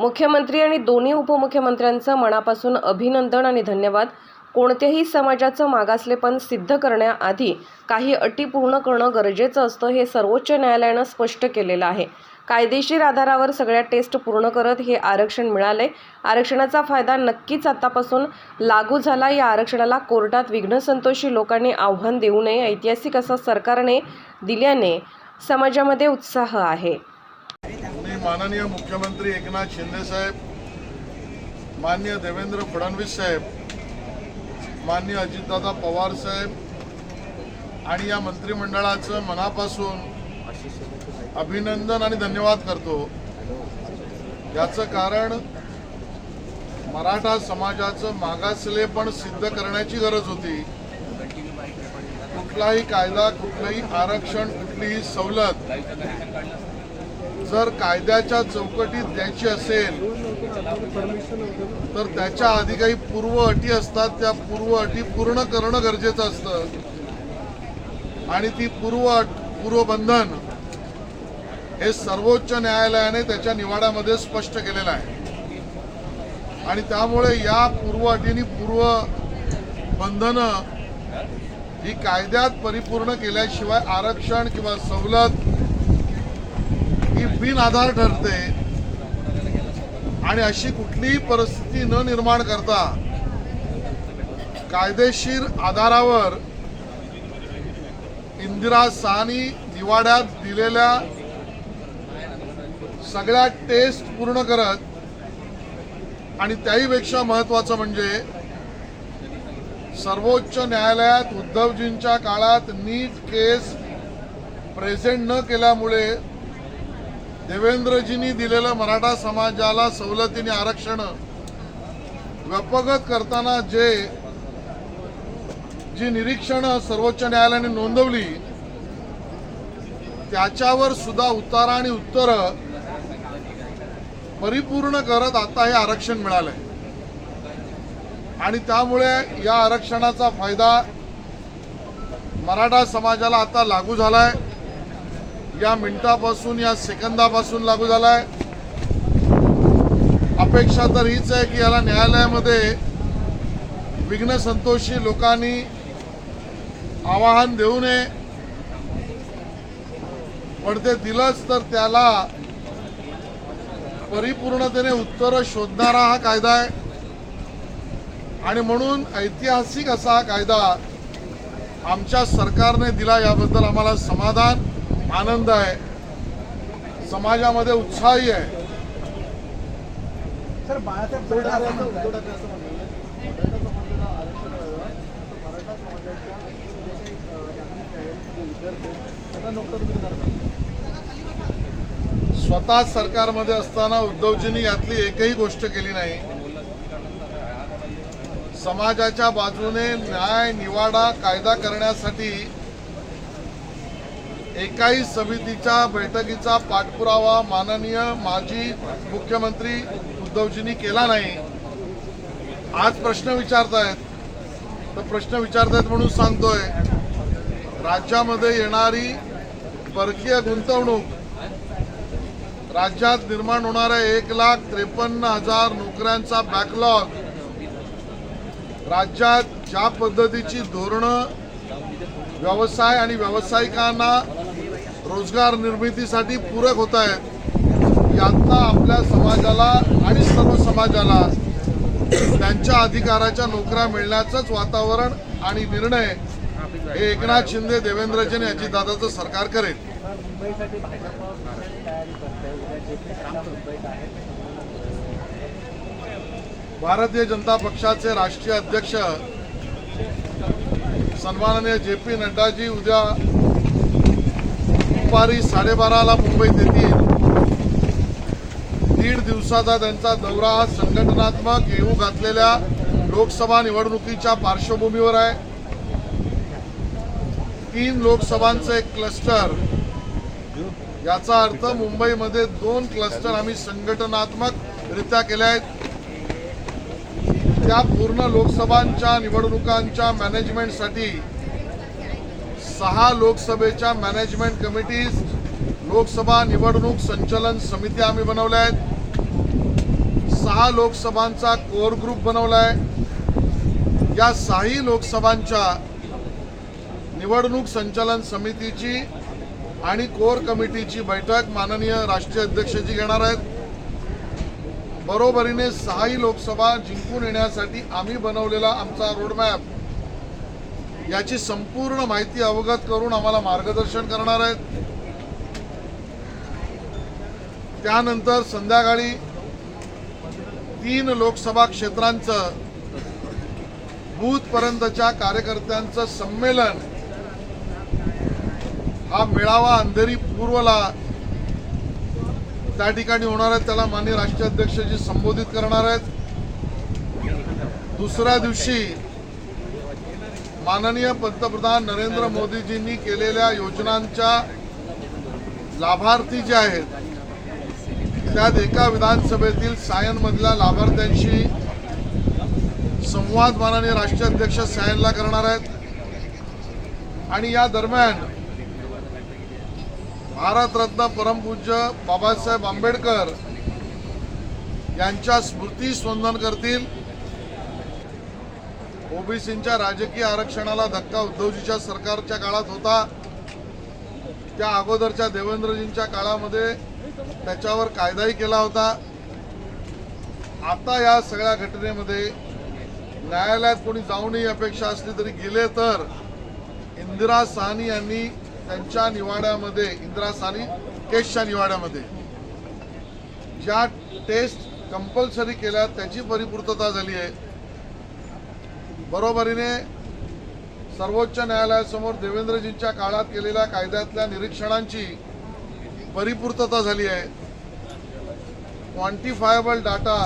मुख्यमंत्री आणि दोन्ही उपमुख्यमंत्र्यांचं मनापासून अभिनंदन आणि धन्यवाद. कोणत्याही समाजाचं मागासलेपण सिद्ध करण्याआधी काही अटी पूर्ण करणं गरजेचं असतं हे सर्वोच्च न्यायालयानं स्पष्ट केलेलं आहे. कायदेशीर आधारावर सगळ्या टेस्ट पूर्ण करत हे आरक्षण मिळाले आरक्षणाचा फायदा नक्कीच आतापासून लागू झाला. या आरक्षणाला कोर्टात विघ्नसंतोषी लोकांनी आव्हान देऊ नये. ऐतिहासिक असं सरकारने दिल्याने समाजामध्ये उत्साह आहे. माननीय मुख्यमंत्री एकनाथ शिंदे साहेब मान्य देवेंद्र फडणवीस साहेब मान्य अजितदादा पवार साहेब आणि या मंत्रिमंडळाचं मनापासून अभिनंदन आणि धन्यवाद करतो. याचं कारण मराठा समाजाचं मागासले पण सिद्ध करण्याची गरज होती. कुठलाही कायदा कुठलंही आरक्षण कुठलीही सवलत जर कायद्याच्या चौकटीत द्यायची असेल तर त्याच्या आधी काही पूर्व अटी असतात त्या पूर्व अटी पूर्ण करणं गरजेचं असतं. आणि ती पूर्व अट पूर्वबंधन हे सर्वोच्च न्यायालयाने त्याच्या निवाड्यामध्ये स्पष्ट केलेलं आहे. आणि त्यामुळे या पूर्व अटींनी पूर्व बंधनं ही कायद्यात परिपूर्ण केल्याशिवाय आरक्षण किंवा सवलत ही बिन आधार ठरते. आणि अशी कुठलीही परिस्थिती न निर्माण करता कायदेशीर आधारावर इंदिरा सानी निवाड्यात दिलेल्या सगळ्या टेस्ट पूर्ण करत आणि त्याहीपेक्षा महत्वाचं म्हणजे सर्वोच्च न्यायालयात उद्धवजींच्या काळात नीट केस प्रेझेंट न केल्यामुळे देवेंद्रजींनी दिलेलं मराठा समाजाला सवलतीने आरक्षण व्यपगत करताना जे जी निरीक्षणं सर्वोच्च न्यायालयाने नोंदवली त्याच्यावर सुद्धा उतारा आणि उत्तर परिपूर्ण करत आता हे आरक्षण मिळालंय. आणि त्यामुळे या आरक्षणाचा फायदा मराठा समाजाला आता लागू झालाय. या मिनिटापासून या सेकंदापासून लागू झालाय. अपेक्षा तर हीच आहे की याला न्यायालयामध्ये विघ्न संतोषी लोकांनी आवाहन देऊ नये. पण ते दिलंच तर त्याला परिपूर्णतेने उत्तर शोधणारा हा कायदा आहे. आणि म्हणून ऐतिहासिक असा हा कायदा आमच्या सरकारने दिला याबद्दल आम्हाला समाधान. आनंद आहे. समाजामध्ये उत्साही आहे. सर बाळासाहेब स्वतः सरकारमध्ये असताना उद्धवजींनी यातली एकही गोष्ट केली नाही. समाजाच्या बाजूने न्याय निवाडा कायदा करण्यासाठी एकाही समितीच्या बैठकीचा पाठपुरावा माननीय माजी मुख्यमंत्री उद्धवजींनी केला नाही. आज प्रश्न विचारतायत. तर प्रश्न विचारतायत म्हणून सांगतोय राज्यामध्ये येणारी परकीय गुंतवणूक राज्यात निर्माण होणाऱ्या एक लाख त्रेपन्न हजार नोकऱ्यांचा बॅकलॉग राज्यात ज्या पद्धतीची धोरणं व्यवसाय आणि व्यावसायिकांना रोजगार निर्मितीसाठी पूरक होत आहेत यांना आपल्या समाजाला आणि सर्व समाजाला त्यांच्या अधिकाराच्या नोकऱ्या मिळण्याचंच वातावरण आणि निर्णय हे एकनाथ शिंदे देवेंद्रजन याची दादाचं सरकार करेल. भारतीय जनता पक्षाचे राष्ट्रीय अध्यक्ष सन्माननीय जे पी नड्डाजी उद्या दुपारी साडेबाराला मुंबईत येतील दीड दिवसाचा त्यांचा दौरा हा संघटनात्मक येऊ घातलेल्या लोकसभा निवडणुकीच्या पार्श्वभूमीवर आहे. तीन लोकसभांचं एक क्लस्टर याचा अर्थ मुंबईमध्ये दोन क्लस्टर आम्ही संघटनात्मक रित्या केल्या आहेत. त्या पूर्ण लोकसभांच्या निवडणुकांच्या मॅनेजमेंटसाठी सहा लोकसभेच्या मॅनेजमेंट कमिटीज लोकसभा निवडणूक संचलन समिती आम्ही बनवल्या आहेत. सहा लोकसभांचा कोर ग्रुप बनवला आहे या सहाही लोकसभांच्या निवडणूक संचालन समितीची आणि कोर कमिटीची बैठक माननीय राष्ट्रीय अध्यक्षजी घेणार आहेत. बरोबरीने सहाही लोकसभा जिंकून येण्यासाठी आम्ही बनवलेला आमचा रोडमॅप याची संपूर्ण माहिती अवगत करून आम्हाला मार्गदर्शन करणार आहेत. त्यानंतर संध्याकाळी तीन लोकसभा क्षेत्रांचं बूथपर्यंतच्या कार्यकर्त्यांचं संमेलन हा मेळावा अंधेरी पूर्वला त्या ठिकाणी होणार आहे. त्याला माननीय राष्ट्रीय अध्यक्षजी संबोधित करणार आहेत. दुसऱ्या दिवशी माननीय पंतप्रधान नरेंद्र मोदीजींनी केलेल्या योजनांच्या लाभार्थी जे आहेत त्यात एका विधानसभेतील सायनमधल्या लाभार्थ्यांशी संवाद माननीय राष्ट्रीय अध्यक्ष सायनला करणार आहेत. आणि या दरम्यान भारतरत्न परमपूज्य बाबासाहेब आंबेडकर यांच्या स्मृती स्पंदन करतील. ओबीसींच्या राजकीय आरक्षणाला धक्का उद्धवजीच्या सरकारच्या काळात होता. त्या अगोदरच्या देवेंद्रजींच्या काळामध्ये त्याच्यावर कायदाही केला होता. आता या सगळ्या घटनेमध्ये न्यायालयात कोणी जाऊनही अपेक्षा असली तरी गेले तर इंदिरा साहनी यांनी त्यांच्या निवाड्यामध्ये इंदिरा साहनी केसच्या निवाड्यामध्ये ज्या टेस्ट कंपल्सरी केल्या त्याची परिपूर्तता झाली आहे. बरोबरीने सर्वोच्च न्यायालयासमोर देवेंद्रजींच्या काळात केलेल्या कायद्यातल्या निरीक्षणांची परिपूर्तता झाली आहे. क्वांटिफायबल डाटा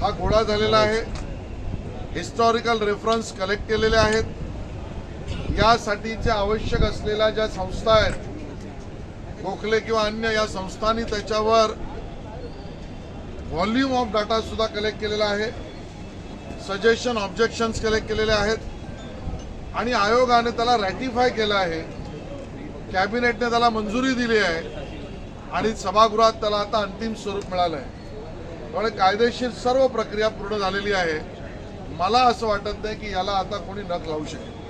हा घोडा झालेला आहे. हिस्टॉरिकल रेफरन्स कलेक्ट केलेले आहेत. यासाठीच्या आवश्यक असलेल्या ज्या संस्था आहेत गोखले किंवा अन्य या संस्थांनी त्याच्यावर व्हॉल्यूम ऑफ डाटा सुद्धा कलेक्ट केलेला आहे. सजेशन ऑब्जेक्शन्स कलेक्ट केलेले आहेत आणि आयोगाने त्याला रॅटिफाय केलं आहे कॅबिनेटने त्याला मंजुरी दिली आहे आणि सभागृहात त्याला आता अंतिम स्वरूप मिळालं आहे त्यामुळे कायदेशीर सर्व प्रक्रिया पूर्ण झालेली आहे मला असं वाटत नाही की याला आता कोणी नख लावू शकेल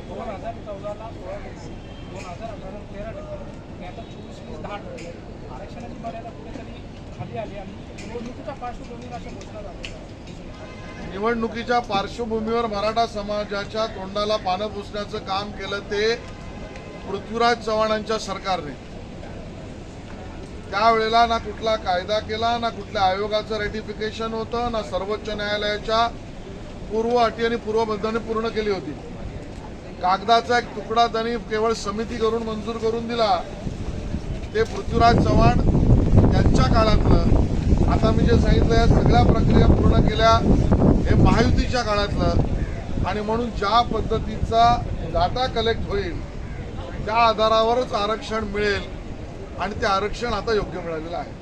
आरक्षणाची मर्यादा कुठेतरी खाली आली आणि निवडणुकीच्या पार्श्वभूमीवर अशा घोषणा झाल्या निवडणुकीच्या पार्श्वभूमीवर मराठा समाजाच्या तोंडाला पानं पुसण्याचं काम केलं ते पृथ्वीराज चव्हाणांच्या सरकारने. त्यावेळेला ना कुठला कायदा केला ना कुठल्या आयोगाचं रेटिफिकेशन होतं ना सर्वोच्च न्यायालयाच्या पूर्व अटी आणि पूर्वबंधने पूर्ण केली होती. कागदाचा एक तुकडा त्यांनी केवळ समिती करून मंजूर करून दिला. ते पृथ्वीराज चव्हाण यांच्या काळातलं आता मी जे सांगितलं या सगळ्या प्रक्रिया पूर्ण केल्या हे महायुतीच्या काळातलं. आणि म्हणून ज्या पद्धतीचा डाटा कलेक्ट होईल त्या आधारावरच आरक्षण मिळेल. आणि ते आरक्षण आता योग्य मिळालेलं आहे.